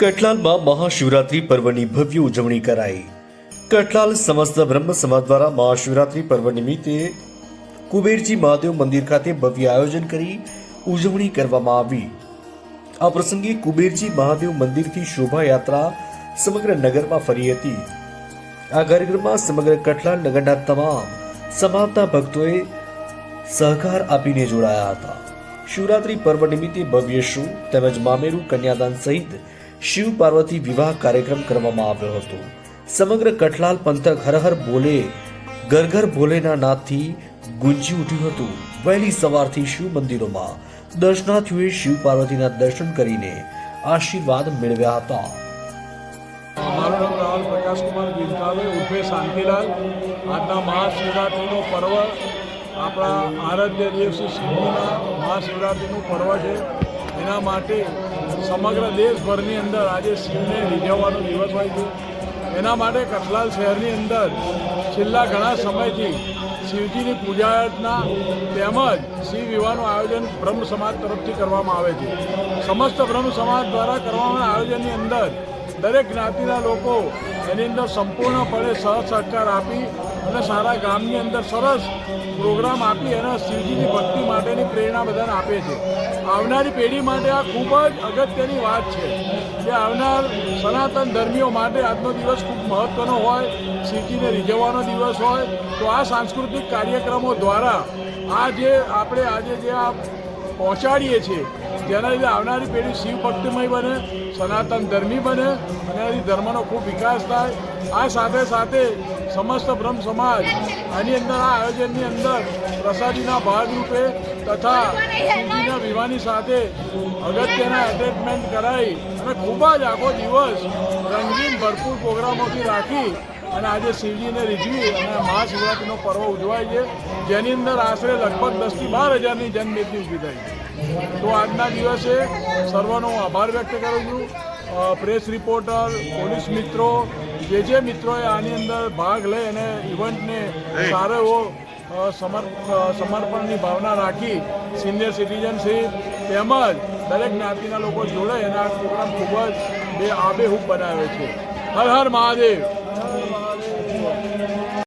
કઠલાલમાં મહાશિવરાત્રી પર્વની ભવ્ય ઉજવણી કરાઈ. કટલાલ સમસ્ત બ્રહ્મ સમાજ દ્વારા મહાશિવરાત્રી પર્વ નિમિત્તે કુબેરજી મહાદેવ મંદિર ખાતે ભવ્ય આયોજન કરી ઉજવણી કરવામાં આવી. આ પ્રસંગે કુબેરજી મહાદેવ મંદિરથી શોભાયાત્રા સમગ્ર નગરમાં ફરી હતી. આ કાર્યક્રમમાં સમગ્ર કટલાલ નગરના તમામ સમાજના ભક્તોએ સહકાર આપીને જોડાયા હતા. શિવરાત્રી પર્વ નિમિત્તે ભવ્ય શો તેમજ મામેરું કન્યાદાન સહિત શિવ પાર્વતી વિવાહ કાર્યક્રમ કરવામાં આવ્યો હતો. સમગ્ર કઠલાલ પંથક હર હર બોલે ઘર ભોલેના નાદથી ગુંજી ઉઠ્યું હતું. વહેલી સવારથી શિવ મંદિરોમાં દર્શનાર્થીઓએ શિવ પાર્વતીના દર્શન કરીને આશીર્વાદ મેળવ્યા હતા. મારું નામ રાહુલ પ્રકાશકુમાર ગીરકાવે ઉર્ફે શાંતિલાલ. આજના મહાશિવરાત્રિનો પર્વ આપણા આરાધ્ય દેવ શ્રી શિવજીના મહાશિવરાત્રિનું પર્વ છે. એના માટે સમગ્ર દેશભરની અંદર આજે શિવને રીઝવવાનો દિવસ હોય છે. એના માટે કઠલાલ શહેરની અંદર છેલ્લા ઘણા સમયથી શિવજીની પૂજા અર્ચના તેમજ શિવ વિવાહનું આયોજન બ્રહ્મ સમાજ તરફથી કરવામાં આવે છે. સમસ્ત બ્રહ્મ સમાજ દ્વારા કરવામાં આયોજનની અંદર દરેક જ્ઞાતિના લોકો એની અંદર સંપૂર્ણપણે સહ સહકાર આપી અને સારા ગામની અંદર સરસ પ્રોગ્રામ આપી અને શિવજીની ભક્તિ માટેની પ્રેરણા બધાને આપે છે આવનારી પેઢી માટે આ ખૂબ જ અગત્યની વાત છે કે આવનાર સનાતન ધર્મીઓ માટે આજનો દિવસ ખૂબ મહત્ત્વનો હોય, શિવજીને રીઝવવાનો દિવસ હોય. તો આ સાંસ્કૃતિક કાર્યક્રમો દ્વારા આ જે આપણે આજે જે આ પહોંચાડીએ છીએ જેના લીધે આવનારી પેઢી શિવ ભક્તિમય બને, સનાતન ધર્મી બને અને ધર્મનો ખૂબ વિકાસ થાય. આ સાથે સાથે સમસ્ત બ્રહ્મ સમાજ આની અંદર, આ આયોજનની અંદર પ્રસાદીના ભાગરૂપે તથા શિવજીના વિવાહની સાથે અગત્યના એટેચમેન્ટ કરાવી અને ખૂબ જ આખો દિવસ રંગીન ભરપૂર પ્રોગ્રામોથી રાખી અને આજે શિવજીને રીઝવી અને મહાશિવરાત્રિનો પર્વ ઉજવાય છે. જેની અંદર આશરે લગભગ દસથી બાર હજારની જનમેદની ઊભી થઈ છે. તો આજના દિવસે સર્વનો આભાર વ્યક્ત કરું છું. પ્રેસ રિપોર્ટર પોલીસ મિત્રો જે જે મિત્રોએ આની અંદર ભાગ લઈ અને ઇવેન્ટને સારો એવો સમર્પણની ભાવના રાખી સિનિયર સિટીઝનશીપ તેમજ દરેક જ્ઞાતિના લોકો જોડે અને આ પ્રોગ્રામ ખૂબ જ બે આબેહૂબ બનાવે છે. હર હર મહાદેવ.